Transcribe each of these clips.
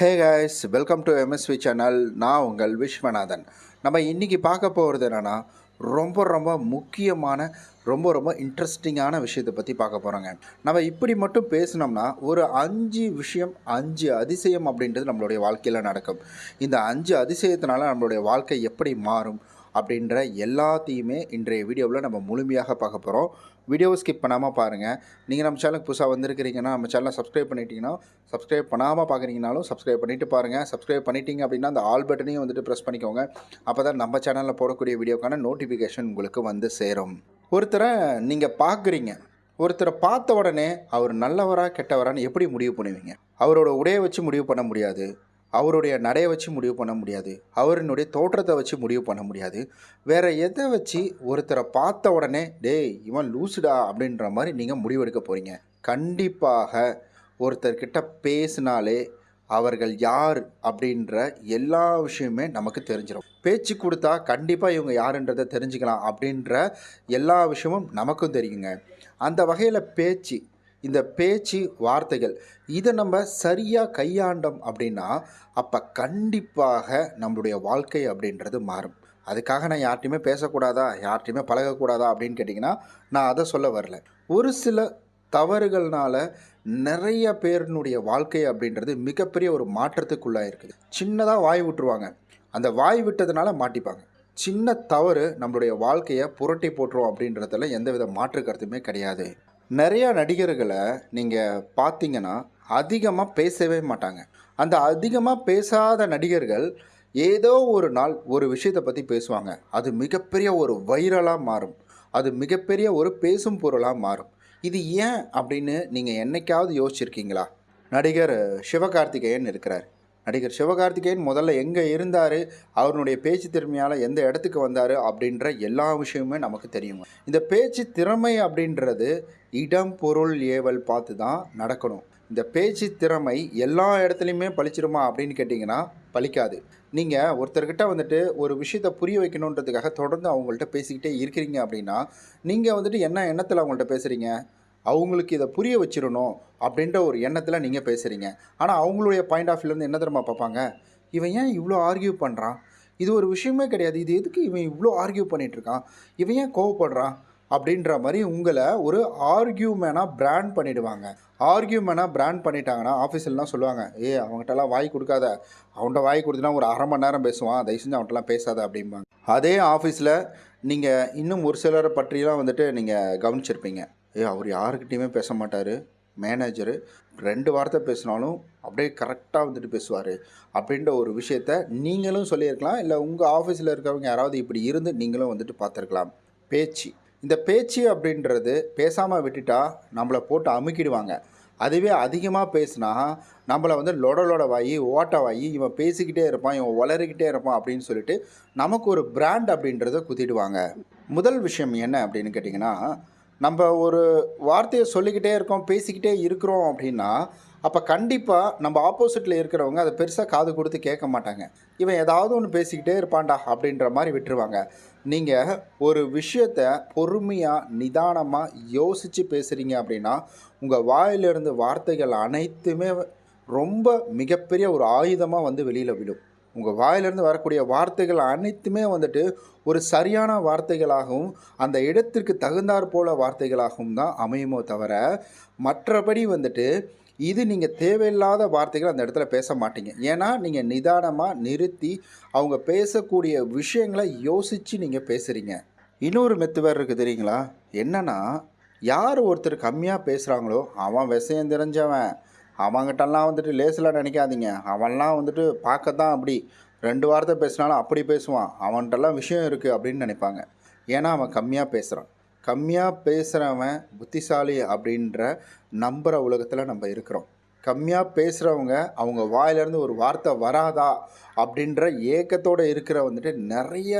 Hey guys welcome to MSV channel நான் உங்கள் விஸ்வநாதன். நம்ம இன்றைக்கி பார்க்க போகிறது என்னென்னா ரொம்ப ரொம்ப முக்கியமான ரொம்ப ரொம்ப இன்ட்ரெஸ்டிங்கான விஷயத்தை பற்றி பார்க்க போகிறோங்க நம்ம இப்படி மட்டும் பேசினோம்னா ஒரு அஞ்சு விஷயம் அஞ்சு அதிசயம் அப்படின்றது நம்மளுடைய வாழ்க்கையில் நடக்கும். இந்த அஞ்சு அதிசயத்தினால நம்மளுடைய வாழ்க்கை எப்படி மாறும் அப்படின்ற எல்லாத்தையுமே இன்றைய வீடியோவில் நம்ம முழுமையாக பார்க்க போகிறோம் வீடியோவை ஸ்கிப் பண்ணாமல் பாருங்கள் நீங்கள் நம்ம சேனலுக்கு புதுசாக வந்திருக்கிறீங்கன்னா நம்ம சேனலை சப்ஸ்கிரைப் பண்ணிட்டீங்கன்னா சப்ஸ்கிரைப் பண்ணாமல் பார்க்குறீங்கனாலும் சப்ஸ்கிரைப் பண்ணிவிட்டு பாருங்கள் சப்ஸ்கிரைப் பண்ணிட்டீங்க அப்படின்னா அந்த ஆல் பட்டனையும் வந்துட்டு ப்ரெஸ் பண்ணிக்கோங்க. அப்போ தான் நம்ம சேனலில் போடக்கூடிய வீடியோக்கான நோட்டிஃபிகேஷன் உங்களுக்கு வந்து சேரும். ஒருத்தரை நீங்கள் பார்க்குறீங்க ஒருத்தரை பார்த்த உடனே அவர் நல்லவரா கெட்டவரான்னு எப்படி முடிவு பண்ணுவீங்க? அவரோட உடையை வச்சு முடிவு பண்ண முடியாது. அவருடைய நடையை வச்சு முடிவு பண்ண முடியாது. அவரினுடைய தோற்றத்தை வச்சு முடிவு பண்ண முடியாது. வேறு எதை வச்சு ஒருத்தரை பார்த்த உடனே டேய் இவன் லூசுடா அப்படின்ற மாதிரி நீங்கள் முடிவெடுக்க போகிறீங்க கண்டிப்பாக ஒருத்தர்கிட்ட பேசினாலே அவர்கள் யார் அப்படின்ற எல்லா விஷயமே நமக்கு தெரிஞ்சிடும் பேச்சு கொடுத்தா கண்டிப்பாக இவங்க யாருன்றதை தெரிஞ்சுக்கலாம் அப்படின்ற எல்லா விஷயமும் நமக்கும் தெரியுங்க. அந்த வகையில் பேச்சு இந்த பேச்சு வார்த்தைகள். இதை நம்ம சரியாக கையாண்டோம் அப்படின்னா அப்போ கண்டிப்பாக நம்மளுடைய வாழ்க்கை அப்படின்றது மாறும். அதுக்காக நான் யார்ட்டையுமே பேசக்கூடாதா? யார்ட்டையுமே பழகக்கூடாதா? அப்படின்னு கேட்டிங்கன்னா நான் அதை சொல்ல வரல. ஒரு சில தவறுகள்னால நிறைய பேரினுடைய வாழ்க்கை அப்படின்றது மிகப்பெரிய ஒரு மாற்றத்துக்குள்ளாக இருக்குது. சின்னதாக வாய் விட்டுருவாங்க. அந்த வாய் விட்டதுனால மாட்டிப்பாங்க. சின்ன தவறு நம்மளுடைய வாழ்க்கையை புரட்டி போட்டுரும் அப்படின்றதுல எந்தவித மாற்று கருத்துமே கிடையாது. நிறையா நடிகர்களை நீங்கள் பார்த்தீங்கன்னா அதிகமாக பேசவே மாட்டாங்க. அந்த அதிகமாக பேசாத நடிகர்கள் ஏதோ ஒரு நாள் ஒரு விஷயத்தை பற்றி பேசுவாங்க. அது மிகப்பெரிய ஒரு வைரலாக மாறும். அது மிகப்பெரிய ஒரு பேசும் பொருளாக மாறும். இது ஏன் அப்படின்னு நீங்கள் என்னைக்காவது யோசிச்சிருக்கீங்களா? நடிகர் சிவகார்த்திகேயன் இருக்கிறார். நடிகர் சிவகார்த்திகேயன் முதல்ல எங்கே இருந்தார் அவருடைய பேச்சு திறமையால் எந்த இடத்துக்கு வந்தார் அப்படின்ற எல்லா விஷயமுமே நமக்கு தெரியும் இந்த பேச்சு திறமை அப்படின்றது இடம் பொருள் ஏவல் பார்த்து தான் நடக்கணும். இந்த பேச்சு திறமை எல்லா இடத்துலையுமே பழிச்சிருமா அப்படின்னு கேட்டிங்கன்னா பழிக்காது. நீங்கள் ஒருத்தர்கிட்ட வந்துட்டு ஒரு விஷயத்தை புரிய வைக்கணுன்றதுக்காக தொடர்ந்து அவங்கள்ட்ட பேசிக்கிட்டே இருக்கிறீங்க அப்படின்னா நீங்கள் வந்துட்டு என்ன எண்ணத்தில் அவங்கள்ட்ட பேசுகிறீங்க அவங்களுக்கு இதை புரிய வச்சிடணும் அப்படின்ற ஒரு எண்ணத்தில் நீங்கள் பேசுகிறீங்க ஆனால் அவங்களுடைய பாயிண்ட் ஆஃப் வியூலேருந்து என்ன தெரியுமா பார்ப்பாங்க? இவன் ஏன் இவ்வளோ ஆர்கியூ பண்ணுறான் இது ஒரு விஷயமே கிடையாது. இது எதுக்கு இவன் இவ்வளோ ஆர்கியூ பண்ணிகிட்ருக்கான் இவன் ஏன் கோவப்படுறான்? அப்படின்ற மாதிரி உங்களை ஒரு ஆர்கியூமேனாக பிராண்ட் பண்ணிவிடுவாங்க ஆர்கியூமேனாக பிராண்ட் பண்ணிட்டாங்கன்னா ஆஃபீஸ்லாம் சொல்லுவாங்க ஏ அவங்ககிட்டலாம் வாய் கொடுக்காத. அவன்கிட்ட வாய் கொடுத்தினா ஒரு அரை மணி நேரம் பேசுவான். தயவு செஞ்சு அவன்கிட்டலாம் பேசாத அப்படிம்பாங்க. அதே ஆஃபீஸில் நீங்கள் இன்னும் ஒரு சிலரை பற்றிலாம் வந்துட்டு நீங்கள் கவனிச்சிருப்பீங்க. ஏ அவர் யாருக்கிட்டேயுமே பேச மாட்டார். மேனேஜரு ரெண்டு வார்த்தை பேசினாலும் அப்படியே கரெக்டாக வந்துட்டு பேசுவார். அப்படின்ற ஒரு விஷயத்த நீங்களும் சொல்லியிருக்கலாம். இல்லை உங்கள் ஆஃபீஸில் இருக்கிறவங்க யாராவது இப்படி இருந்து நீங்களும் வந்துட்டு பார்த்துருக்கலாம். பேச்சு. இந்த பேச்சு அப்படின்றது பேசாமல் விட்டுட்டா நம்மளை போட்டு அமுக்கிடுவாங்க. அதுவே அதிகமாக பேசுனா நம்மளை வந்து லொட லொட வாயி இவன் பேசிக்கிட்டே இருப்பான் இவன் வளரிக்கிட்டே இருப்பான் அப்படின்னு சொல்லிட்டு நமக்கு ஒரு பிராண்ட் அப்படின்றத குத்திடுவாங்க. முதல் விஷயம் என்ன அப்படின்னு கேட்டிங்கன்னா நம்ம ஒரு வார்த்தையை சொல்லிக்கிட்டே இருக்கோம் பேசிக்கிட்டே இருக்கிறோம் அப்படின்னா அப்போ கண்டிப்பாக நம்ம ஆப்போசிட்டில் இருக்கிறவங்க அதை பெருசாக காது கொடுத்து கேட்க மாட்டாங்க. இவன் ஏதாவது ஒன்று பேசிக்கிட்டே இருப்பான்டா அப்படின்ற மாதிரி விட்டுருவாங்க. நீங்கள் ஒரு விஷயத்த பொறுமையாக நிதானமாக யோசித்து பேசுகிறீங்க அப்படின்னா உங்கள் வாயிலிருந்து வார்த்தைகள் அனைத்துமே ரொம்ப மிகப்பெரிய ஒரு ஆயுதமாக வந்து வெளியில் விடும் உங்கள் வாயிலிருந்து வரக்கூடிய வார்த்தைகள் அனைத்துமே வந்துட்டு ஒரு சரியான வார்த்தைகளாகவும் அந்த இடத்திற்கு தகுந்தாற் போல வார்த்தைகளாகவும் தான் அமையுமோ தவிர மற்றபடி வந்துட்டு இது நீங்கள் தேவையில்லாத வார்த்தைகள் அந்த இடத்துல பேச மாட்டீங்க. ஏன்னா நீங்கள் நிதானமாக நிறுத்தி அவங்க பேசக்கூடிய விஷயங்களை யோசித்து நீங்கள் பேசுகிறீங்க இன்னொரு மெத்து வேறு இருக்குது தெரியுங்களா? என்னன்னா யார் ஒருத்தர் கம்மியாக பேசுகிறாங்களோ அவன் விஷயம் தெரிஞ்சவன். அவங்ககிட்டலாம் வந்துட்டு லேசில் நினைக்காதீங்க. அவன்லாம் வந்துட்டு பார்க்க தான் அப்படி. ரெண்டு வார்த்தை பேசினாலும் அப்படி பேசுவான். அவன்கிட்டலாம் விஷயம் இருக்குது அப்படின்னு நினைப்பாங்க. ஏன்னா அவன் கம்மியாக பேசுகிறான் கம்மியாக பேசுகிறவன் புத்திசாலி அப்படின்ற நம்புகிற உலகத்தில் நம்ம இருக்கிறோம். கம்மியாக பேசுகிறவங்க அவங்க வாயிலேருந்து ஒரு வார்த்தை வராதா அப்படின்ற ஏக்கத்தோடு இருக்கிற வந்துட்டு நிறைய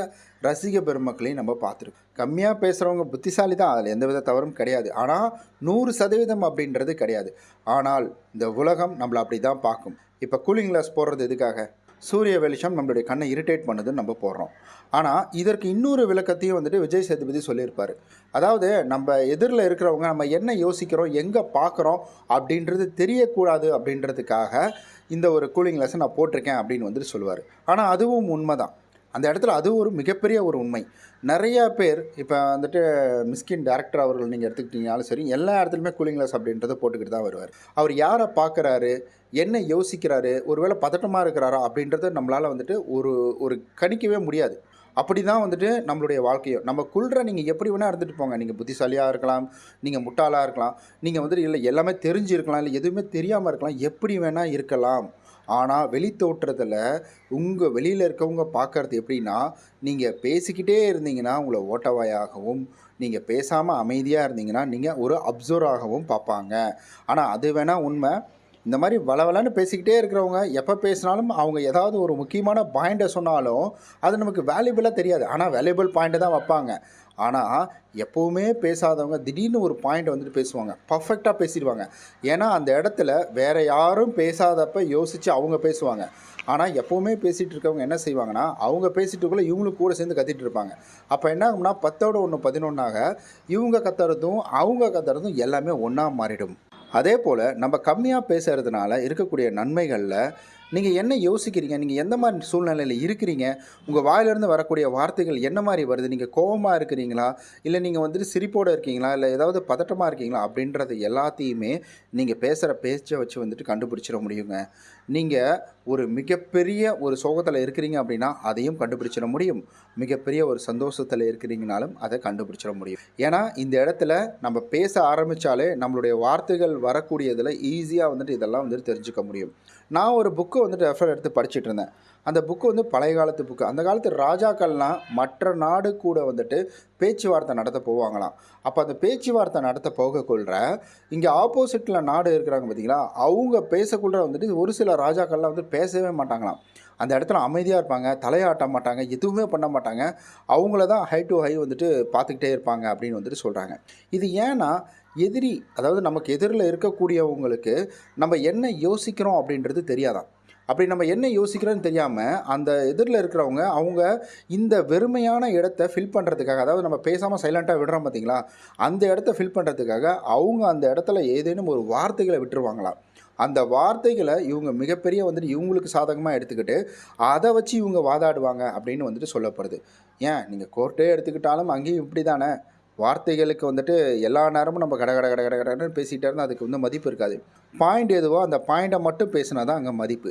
ரசிக பெருமக்களையும் நம்ம பார்த்துருக்கோம். கம்மியாக பேசுகிறவங்க புத்திசாலி தான் அதில் எந்த வித தவறும் கிடையாது. ஆனால் நூறு சதவீதம் அப்படின்றது கிடையாது. ஆனால் இந்த உலகம் நம்மளை அப்படி தான் பார்க்கும். இப்போ கூலிங் கிளாஸ் போடுறது எதுக்காக? சூரிய வெளிச்சம் நம்மளுடைய கண்ணை இரிட்டேட் பண்ணுதுன்னு நம்ம போடுறோம். ஆனால் இதற்கு இன்னொரு விளக்கத்தையும் வந்துட்டு விஜய் சேதுபதி சொல்லியிருப்பார். அதாவது நம்ம எதிரில் இருக்கிறவங்க நம்ம என்ன யோசிக்கிறோம் எங்கே பார்க்குறோம் அப்படின்றது தெரியக்கூடாது அப்படின்றதுக்காக இந்த ஒரு கூலிங் லெசன் நான் போட்டிருக்கேன் அப்படின்னு வந்துட்டு சொல்லுவார். ஆனால் அதுவும் உண்மை தான் அந்த இடத்துல அது ஒரு மிகப்பெரிய ஒரு உண்மை. நிறையா பேர் இப்போ வந்துட்டு மிஸ்கின் டேரக்டர் அவர்கள் நீங்கள் எடுத்துக்கிட்டீங்கனாலும் சரி எல்லா இடத்துலையுமே கூலிங் கிளாஸ் அப்படின்றத போட்டுக்கிட்டு தான் வருவார். அவர் யாரை பார்க்குறாரு? என்ன யோசிக்கிறாரு? ஒருவேளை பதட்டமாக இருக்கிறாரா? அப்படின்றத நம்மளால் வந்துட்டு ஒரு ஒரு கணிக்கவே முடியாது. அப்படி தான் வந்துட்டு நம்மளுடைய வாழ்க்கையும் நம்ம குள்ற நீங்கள் எப்படி வேணால் இருந்துட்டு போங்க. நீங்கள் புத்திசாலியாக இருக்கலாம் நீங்கள் முட்டாளாக இருக்கலாம். நீங்கள் வந்துட்டு இல்லை எல்லாமே தெரிஞ்சு இருக்கலாம் இல்லை எதுவுமே தெரியாமல் இருக்கலாம். எப்படி வேணால் இருக்கலாம். ஆனால் வெளி தோற்றத்தில் உங்கள் வெளியில் இருக்கவங்க பார்க்கறது எப்படின்னா நீங்கள் பேசிக்கிட்டே இருந்தீங்கன்னா உங்களை ஓட்டவாயாகவும் நீங்கள் பேசாமல் அமைதியாக இருந்தீங்கன்னா நீங்கள் ஒரு அப்சர்வராகவும் பார்ப்பாங்க. ஆனால் அது வேணால் உண்மை. இந்த மாதிரி வளவலன்னு பேசிக்கிட்டே இருக்கிறவங்க எப்போ பேசினாலும் அவங்க ஏதாவது ஒரு முக்கியமான பாயிண்ட்டை சொன்னாலும் அது நமக்கு வேல்யூபிளாக தெரியாது. ஆனால் வேல்யூபிள் பாயிண்ட்டை தான் வைப்பாங்க. ஆனால் எப்போவுமே பேசாதவங்க திடீர்னு ஒரு பாயிண்ட் வந்துட்டு பேசுவாங்க. பர்ஃபெக்டாக பேசிடுவாங்க. ஏன்னா அந்த இடத்துல வேறு யாரும் பேசாதப்ப யோசித்து அவங்க பேசுவாங்க. ஆனால் எப்போவுமே பேசிகிட்டு இருக்கவங்க என்ன செய்வாங்கன்னா அவங்க பேசிட்டுக்குள்ளே இவங்களும் கூட சேர்ந்து கத்திட்டு இருப்பாங்க. அப்போ என்ன ஆகும்னா பத்தோட ஒன்று பதினொன்றாக இவங்க கத்துறதும் அவங்க கத்துறதும் எல்லாமே ஒன்றா மாறிடும். அதே போல் நம்ம கம்மியாக பேசுகிறதுனால இருக்கக்கூடிய நன்மைகளில் நீங்கள் என்ன யோசிக்கிறீங்க? நீங்கள் எந்த மாதிரி சூழ்நிலையில் இருக்கிறீங்க? உங்கள் வாயிலிருந்து வரக்கூடிய வார்த்தைகள் என்ன மாதிரி வருது? நீங்கள் கோபமாக இருக்கிறீங்களா? இல்லை நீங்கள் வந்துட்டு சிரிப்போடு இருக்கீங்களா? இல்லை ஏதாவது பதட்டமாக இருக்கீங்களா? அப்படின்றது எல்லாத்தையுமே நீங்கள் பேசுகிற பேச்சை வச்சு வந்துட்டு கண்டுபிடிச்சிட முடியுங்க. நீங்கள் ஒரு மிகப்பெரிய ஒரு சோகத்தில் இருக்கிறீங்க அப்படின்னா அதையும் கண்டுபிடிச்சிட முடியும். மிகப்பெரிய ஒரு சந்தோஷத்தில் இருக்கிறீங்கனாலும் அதை கண்டுபிடிச்சிட முடியும். ஏன்னா இந்த இடத்துல நம்ம பேச ஆரம்பித்தாலே நம்மளுடைய வார்த்தைகள் வரக்கூடியதில் ஈஸியாக வந்துட்டு இதெல்லாம் வந்துட்டு தெரிஞ்சுக்க முடியும். நான் ஒரு புக்கு வந்துட்டு ரெஃபர் எடுத்து படிச்சுட்டு இருந்தேன். அந்த புக்கு வந்து பழைய காலத்து புக்கு. அந்த காலத்து ராஜாக்கள்லாம் மற்ற நாடு கூட வந்துட்டு பேச்சுவார்த்தை நடத்த போவாங்களாம். அப்போ அந்த பேச்சுவார்த்தை நடத்த போகக்குள்ள இங்கே ஆப்போசிட்டில் நாடு இருக்கிறாங்க பார்த்தீங்களா அவங்க பேசக்குள்ள வந்துட்டு ஒரு சில ராஜாக்கள்லாம் வந்து பேசவே மாட்டாங்களாம். அந்த இடத்துல அமைதியாக இருப்பாங்க தலையாட்ட மாட்டாங்க எதுவுமே பண்ண மாட்டாங்க. அவங்கள தான் ஹை டு ஹை வந்துட்டு பார்த்துக்கிட்டே இருப்பாங்க அப்படின்னு வந்துட்டு சொல்கிறாங்க இது ஏன்னா எதிரி அதாவது நமக்கு எதிரில் இருக்கக்கூடியவங்களுக்கு நம்ம என்ன யோசிக்கிறோம் அப்படின்றது தெரியாதான் அப்படி நம்ம என்ன யோசிக்கிறோன்னு தெரியாமல் அந்த எதிரில் இருக்கிறவங்க அவங்க இந்த வெறுமையான இடத்த ஃபில் பண்ணுறதுக்காக அதாவது நம்ம பேசாமல் சைலண்ட்டாக விடுறோம் பார்த்தீங்களா அந்த இடத்த ஃபில் பண்ணுறதுக்காக அவங்க அந்த இடத்துல ஏதேனும் ஒரு வார்த்தைகளை விட்டுருவாங்களாம் அந்த வார்த்தைகளை இவங்க மிகப்பெரிய வந்துட்டு இவங்களுக்கு சாதகமாக எடுத்துக்கிட்டு அதை வச்சு இவங்க வாதாடுவாங்க அப்படின்னு வந்துட்டு சொல்லப்படுது. ஏன்? நீங்கள் கோர்ட்டே எடுத்துக்கிட்டாலும் அங்கேயும் இப்படி தானே வார்த்தைகளுக்கு வந்துட்டு எல்லா நேரமும் நம்ம கட கட கட கட கடன்னு பேசிகிட்டே இருந்தால் அதுக்கு வந்து மதிப்பு இருக்காது. பாயிண்ட் எதுவோ அந்த பாயிண்ட்டை மட்டும் பேசினா தான் அங்கே மதிப்பு.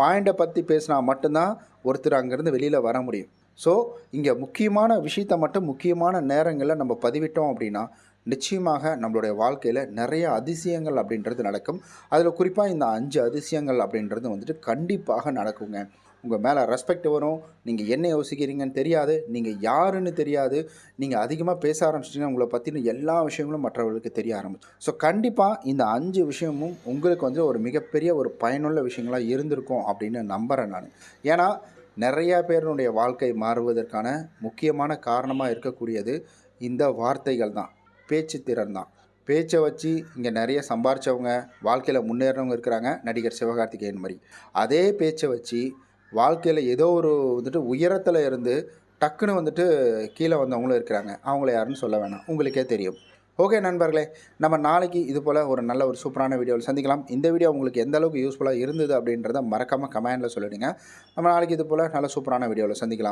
பாயிண்ட்டை பற்றி பேசினா மட்டும்தான் ஒருத்தர் அங்கேருந்து வெளியில் வர முடியும். ஸோ இங்கே முக்கியமான விஷயத்த மட்டும் முக்கியமான நேரங்களில் நம்ம பதிவிட்டோம் அப்படின்னா நிச்சயமாக நம்மளுடைய வாழ்க்கையில் நிறைய அதிசயங்கள் அப்படின்றது நடக்கும். அதில் குறிப்பாக இந்த அஞ்சு அதிசயங்கள் அப்படின்றது வந்துட்டு கண்டிப்பாக நடக்குங்க. உங்கள் மேலே ரெஸ்பெக்ட் வரும். நீங்கள் என்ன யோசிக்கிறீங்கன்னு தெரியாது. நீங்கள் யாருன்னு தெரியாது. நீங்கள் அதிகமாக பேச ஆரம்பிச்சிட்டிங்கன்னா உங்களை பற்றின எல்லா விஷயங்களும் மற்றவர்களுக்கு தெரிய ஆரம்பிச்சு ஸோ கண்டிப்பாக இந்த அஞ்சு விஷயமும் உங்களுக்கு வந்து ஒரு மிகப்பெரிய ஒரு பயனுள்ள விஷயங்களாக இருந்திருக்கும் அப்படின்னு நம்புகிறேன் நான். ஏன்னா நிறையா பேருடைய வாழ்க்கை மாறுவதற்கான முக்கியமான காரணமாக இருக்கக்கூடியது இந்த வார்த்தைகள் தான். பேச்சு திறன் தான். பேச்சை வச்சு இங்கே நிறைய சம்பாரித்தவங்க வாழ்க்கையில் முன்னேறவங்க இருக்கிறாங்க நடிகர் சிவகார்த்திகேயன் மாதிரி. அதே பேச்சை வச்சு வாழ்க்கையில் ஏதோ ஒரு வந்துட்டு உயரத்தில் இருந்து டக்குன்னு வந்துட்டு கீழே வந்தவங்களும் இருக்கிறாங்க. அவங்கள யாருன்னு சொல்ல வேணாம். உங்களுக்கே தெரியும். ஓகே நண்பர்களே நம்ம நாளைக்கு இது போல் ஒரு நல்ல ஒரு சூப்பரான வீடியோவில் சந்திக்கலாம். இந்த வீடியோ உங்களுக்கு எந்த அளவுக்கு யூஸ்ஃபுல்லாக இருந்தது அப்படின்றத மறக்காமல் கமெண்டில் சொல்லிடுங்க. நம்ம நாளைக்கு இது போல் நல்ல சூப்பரான வீடியோவில் சந்திக்கலாம்.